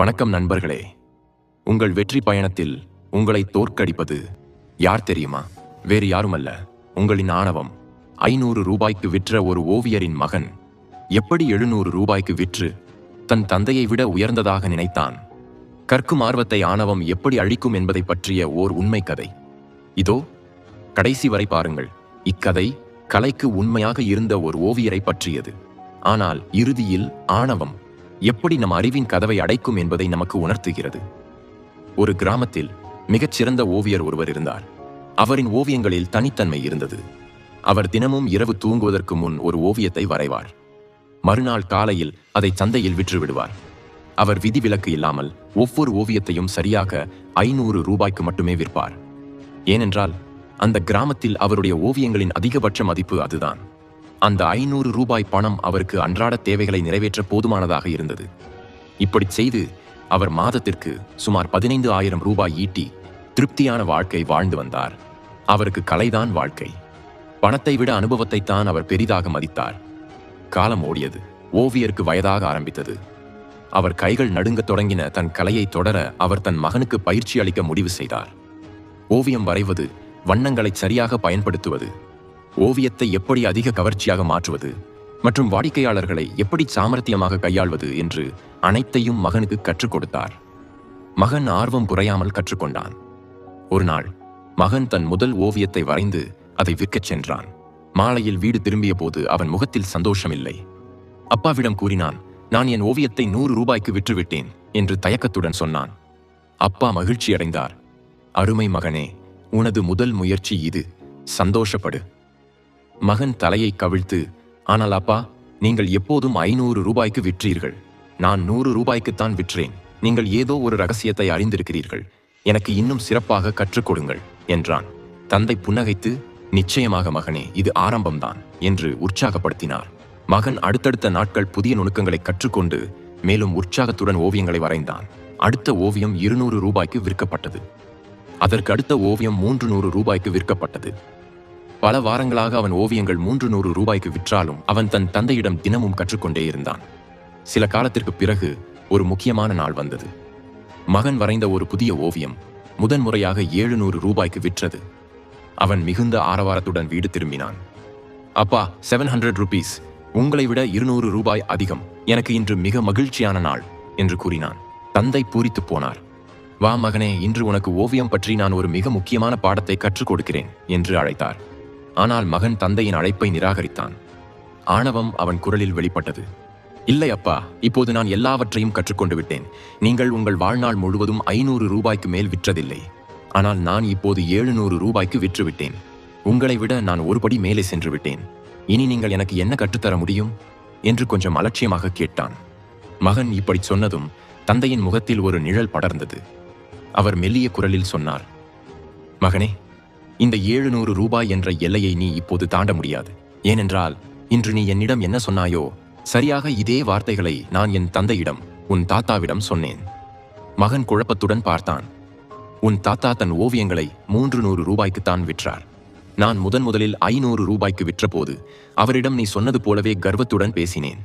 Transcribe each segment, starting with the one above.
வணக்கம் நண்பர்களே. உங்கள் வெற்றி பயணத்தில் உங்களை தோற்கடிப்பது யார் தெரியுமா? வேறு யாருமல்ல. உங்களின் ஆணவம் ஐநூறு ரூபாய்க்கு விற்ற ஒரு ஓவியரின் மகன் எப்படி எழுநூறு ரூபாய்க்கு விற்று தன் தந்தையை விட உயர்ந்ததாக நினைத்தான்? கற்கும் ஆர்வத்தை ஆணவம் எப்படி அழிக்கும் என்பதை பற்றிய ஓர் உண்மை கதை. இதோ கடைசி வரை பாருங்கள். இக்கதை கலைக்கு உண்மையாக இருந்த ஒரு ஓவியரை பற்றியது. ஆனால் இறுதியில் ஆணவம் எப்படி நம் அறிவின் கதவை அடைக்கும் என்பதை நமக்கு உணர்த்துகிறது. ஒரு கிராமத்தில் மிகச்சிறந்த ஓவியர் ஒருவர் இருந்தார். அவரின் ஓவியங்களில் தனித்தன்மை இருந்தது. அவர் தினமும் இரவு தூங்குவதற்கு முன் ஒரு ஓவியத்தை வரைவார். மறுநாள் காலையில் அதை சந்தையில் விற்று விடுவார் அவர் விதிவிலக்கு இல்லாமல் ஒவ்வொரு ஓவியத்தையும் சரியாக ஐநூறு ரூபாய்க்கு மட்டுமே விற்பார். ஏனென்றால் அந்த கிராமத்தில் அவருடைய ஓவியங்களின் அதிகபட்ச மதிப்பு அதுதான். அந்த ஐநூறு ரூபாய் பணம் அவருக்கு அன்றாட தேவைகளை நிறைவேற்ற போதுமானதாக இருந்தது. இப்படி செய்து அவர் மாதத்திற்கு சுமார் பதினைந்து ஆயிரம் ரூபாய் ஈட்டி திருப்தியான வாழ்க்கை வாழ்ந்து வந்தார். அவருக்கு கலைதான் வாழ்க்கை. பணத்தை விட அனுபவத்தைத்தான் அவர் பெரிதாக மதித்தார். காலம் ஓடியது. ஓவியருக்கு வயதாக ஆரம்பித்தது. அவர் கைகள் நடுங்கத் தொடங்கின தன் கலையை தொடர அவர் தன் மகனுக்கு பயிற்சி அளிக்க முடிவு செய்தார். ஓவியம் வரைவது வண்ணங்களை சரியாக பயன்படுத்துவது ஓவியத்தை எப்படி அதிக கவர்ச்சியாக மாற்றுவது மற்றும் வாடிக்கையாளர்களை எப்படி சாமர்த்தியமாக கையாள்வது என்று அனைத்தையும் மகனுக்கு கற்றுக் கொடுத்தார். மகன் ஆர்வம் குறையாமல் கற்றுக்கொண்டான். ஒரு நாள் மகன் தன் முதல் ஓவியத்தை வரைந்து அதை விற்கச் சென்றான். மாலையில் வீடு திரும்பிய போது அவன் முகத்தில் சந்தோஷமில்லை. அப்பாவிடம் கூறினான் நான் என் ஓவியத்தை நூறு ரூபாய்க்கு விற்றுவிட்டேன் என்று தயக்கத்துடன் சொன்னான். அப்பா மகிழ்ச்சியடைந்தார். அருமை மகனே உனது முதல் முயற்சி இது. சந்தோஷப்படு. மகன் தலையை கவிழ்த்து ஆனால் அப்பா நீங்கள் எப்போதும் ஐநூறு ரூபாய்க்கு விற்றீர்கள். நான் நூறு ரூபாய்க்குத்தான் விற்றேன். நீங்கள் ஏதோ ஒரு ரகசியத்தை அறிந்திருக்கிறீர்கள். எனக்கு இன்னும் சிறப்பாக கற்றுக் கொடுங்கள் என்றான். தந்தை புன்னகைத்து நிச்சயமாக மகனே இது ஆரம்பம்தான் என்று உற்சாகப்படுத்தினார். மகன் அடுத்தடுத்த நாட்கள் புதிய நுணுக்கங்களை கற்றுக்கொண்டு மேலும் உற்சாகத்துடன் ஓவியங்களை வரைந்தான். அடுத்த ஓவியம் இருநூறு ரூபாய்க்கு விற்கப்பட்டது. அதற்கு அடுத்த ஓவியம் மூன்று நூறு ரூபாய்க்கு விற்கப்பட்டது. பல வாரங்களாக அவன் ஓவியங்கள் மூன்று நூறு ரூபாய்க்கு விற்றாலும் அவன் தன் தந்தையிடம் தினமும் கற்றுக்கொண்டே இருந்தான். சில காலத்திற்கு பிறகு ஒரு முக்கியமான நாள் வந்தது. மகன் வரைந்த ஒரு புதிய ஓவியம் முதன்முறையாக ஏழுநூறு ரூபாய்க்கு விற்றது. அவன் மிகுந்த ஆரவாரத்துடன் வீடு திரும்பினான். அப்பா செவன் ஹண்ட்ரட் ருபீஸ் உங்களை விட இருநூறு ரூபாய் அதிகம். எனக்கு இன்று மிக மகிழ்ச்சியான நாள் என்று கூறினான். தந்தை பூரித்துப் போனார். வா மகனே இன்று உனக்கு ஓவியம் பற்றி நான் ஒரு மிக முக்கியமான பாடத்தை கற்றுக் கொடுக்கிறேன் என்று அழைத்தார். ஆனால் மகன் தந்தையின் அழைப்பை நிராகரித்தான். ஆணவம் அவன் குரலில் வெளிப்பட்டது. இல்லை அப்பா இப்போது நான் எல்லாவற்றையும் கற்றுக்கொண்டு விட்டேன். நீங்கள் உங்கள் வாழ்நாள் முழுவதும் ஐநூறு ரூபாய்க்கு மேல் விற்றதில்லை. ஆனால் நான் இப்போது ஏழுநூறு ரூபாய்க்கு விற்றுவிட்டேன் உங்களை விட நான் ஒருபடி மேலே சென்று விட்டேன். இனி நீங்கள் எனக்கு என்ன கற்றுத்தர முடியும்? என்று கொஞ்சம் அலட்சியமாக கேட்டான். மகன் இப்படி சொன்னதும் தந்தையின் முகத்தில் ஒரு நிழல் படர்ந்தது. அவர் மெல்லிய குரலில் சொன்னார் மகனே இந்த ஏழுநூறு ரூபாய் என்ற எல்லையை நீ இப்போது தாண்ட முடியாது. ஏனென்றால் இன்று நீ என்னிடம் என்ன சொன்னாயோ சரியாக இதே வார்த்தைகளை நான் என் தந்தையிடம் உன் தாத்தாவிடம் சொன்னேன். மகன் குழப்பத்துடன் பார்த்தான். உன் தாத்தா தன் ஓவியங்களை மூன்று நூறு ரூபாய்க்குத்தான் விற்றார். நான் முதன் முதலில் ஐநூறு ரூபாய்க்கு விற்றபோது அவரிடம் நீ சொன்னது போலவே கர்வத்துடன் பேசினேன்.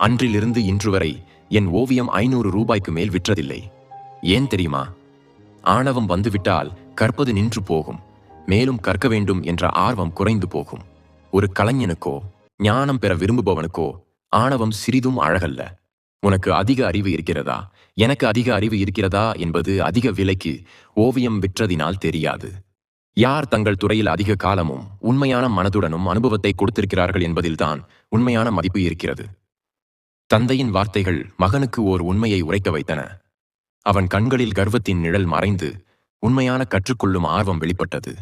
அன்றிலிருந்து இன்று வரை என் ஓவியம் ஐநூறு ரூபாய்க்கு மேல் விற்றதில்லை. ஏன் தெரியுமா? ஆணவம் வந்துவிட்டால் கற்பது நின்று போகும். மேலும் கற்க வேண்டும் என்ற ஆர்வம் குறைந்து போகும். ஒரு கலைஞனுக்கோ ஞானம் பெற விரும்புபவனுக்கோ ஆணவம் சிறிதும் அழகல்ல. உனக்கு அதிக அறிவு இருக்கிறதா? எனக்கு அதிக அறிவு இருக்கிறதா? என்பது அதிக விலைக்கு ஓவியம் விற்றதினால் தெரியாது. யார் தங்கள் துறையில் அதிக காலமும் உண்மையான மனதுடனும் அனுபவத்தை கொடுத்திருக்கிறார்கள் என்பதில்தான் உண்மையான மதிப்பு இருக்கிறது. தந்தையின் வார்த்தைகள் மகனுக்கு ஓர் உண்மையை உரைக்க வைத்தன. அவன் கண்களில் கர்வத்தின் நிழல் மறைந்து உண்மையான கற்றுக்கொள்ளும் ஆர்வம் வெளிப்பட்டது.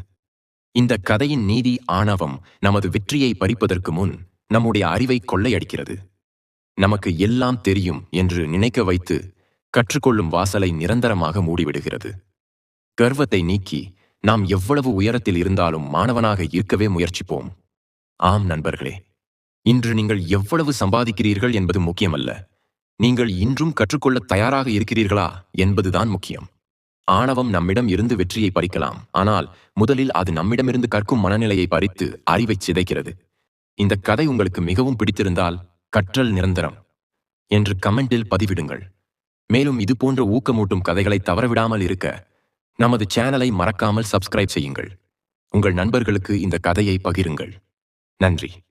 இந்த கதையின் நீதி ஆணவம் நமது வெற்றியை பறிப்பதற்கு முன் நம்முடைய அறிவை கொள்ளையடிக்கிறது. நமக்கு எல்லாம் தெரியும் என்று நினைக்க வைத்து கற்றுக்கொள்ளும் வாசலை நிரந்தரமாக மூடிவிடுகிறது. கர்வத்தை நீக்கி நாம் எவ்வளவு உயரத்தில் இருந்தாலும் மாணவனாக இருக்கவே முயற்சிப்போம். ஆம் நண்பர்களே இன்று நீங்கள் எவ்வளவு சம்பாதிக்கிறீர்கள் என்பது முக்கியமல்ல. நீங்கள் இன்றும் கற்றுக்கொள்ள தயாராக இருக்கிறீர்களா என்பதுதான் முக்கியம். ஆணவம் நம்மிடம் இருந்து வெற்றியை பறிக்கலாம். ஆனால் முதலில் அது நம்மிடமிருந்து கற்கும் மனநிலையை பறித்து அறிவைச் சிதைக்கிறது. இந்த கதை உங்களுக்கு மிகவும் பிடித்திருந்தால் கற்றல் நிரந்தரம் என்று கமெண்டில் பதிவிடுங்கள். மேலும் இது போன்ற ஊக்கமூட்டும் கதைகளை தவறவிடாமல் இருக்க நமது சேனலை மறக்காமல் சப்ஸ்கிரைப் செய்யுங்கள். உங்கள் நண்பர்களுக்கு இந்த கதையை பகிருங்கள். நன்றி.